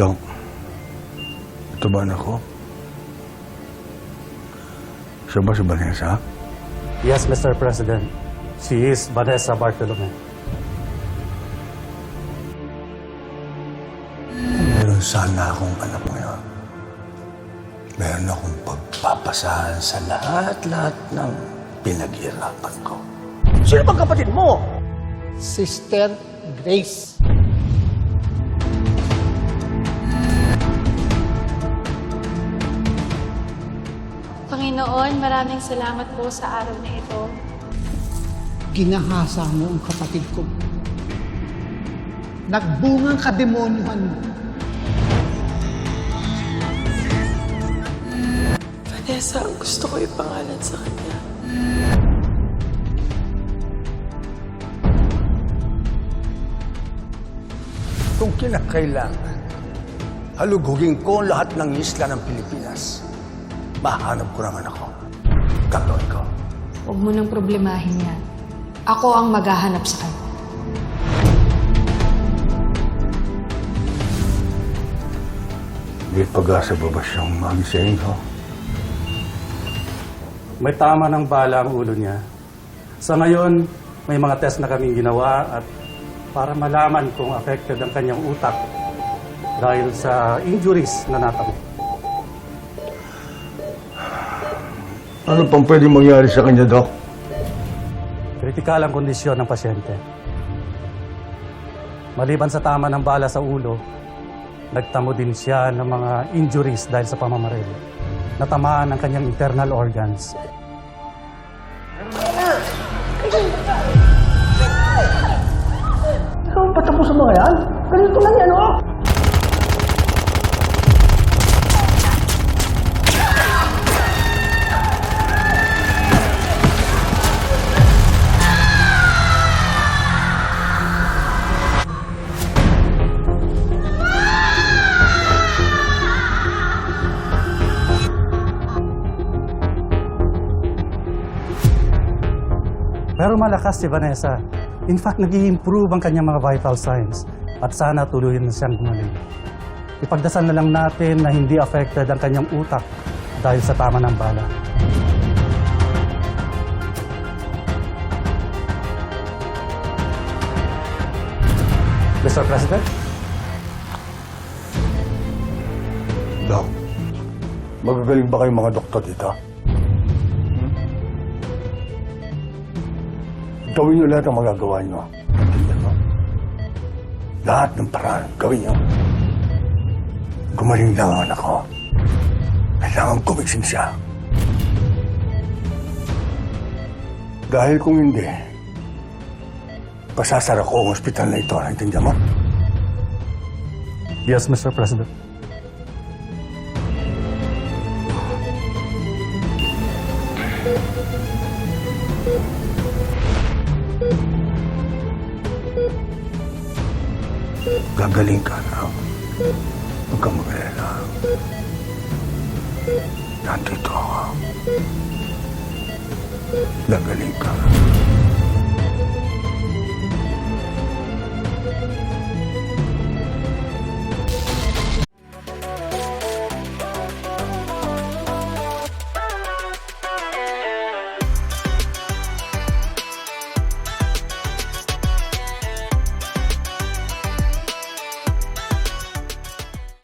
Dok, ito ba anak ko? Siya ba si Vanessa? Yes, Mr. President. She is Vanessa Bartolome. Meron sana akong anak ngayon. Meron akong pagpapasahan sa lahat-lahat ng pinaghirapan ko. Sino bang kapatid mo? Sister Grace. Panginoon, maraming salamat po sa araw na ito. Ginahasa mo ang kapatid ko. Nagbungang kademonyohan mo. Vanessa, ang gusto ko ipangalan sa kanya. Kung kinakailangan, halugugin ko lahat ng isla ng Pilipinas. Mahanap ko naman ako. Gagawin ko. Huwag mo nang problemahin yan. Ako ang maghahanap sa kanya. May pag-asa ba ba siyang magising ko? May tama ng bala ang ulo niya. Sa ngayon, may mga test na kaming ginawa at para malaman kung affected ang kanyang utak dahil sa injuries na natamo. Ano pang pwede mangyari sa kanya, Dok? Kritikal ang kondisyon ng pasyente. Maliban sa tama ng bala sa ulo, nagtamo din siya ng mga injuries dahil sa pamamaril. Natamaan ang kanyang internal organs. Ikaw ang patapos sa mga yan? Ganito lang yan, oh! Pero malakas si Vanessa. In fact, nag improve ang kanyang mga vital signs at sana tuluyan na siyang gumaling. Ipagdasal na lang natin na hindi affected ang kanyang utak dahil sa tama ng bala. Mr. President? Dok, magagaling ba kayong mga doktor dito? Gawin niyo lahat ang magagawa niyo. Tingnan mo. Lahat ng paraan, gawin niyo. Gumaling lang ang anak ko. Kailangan gumising siya. Dahil kung hindi, pasasara ko ang ospital na ito. Naintindihan mo? Yes, Mr. President. Gagaling ka na. Huwag kang mag-alala. Nandito ako. Gagaling ka.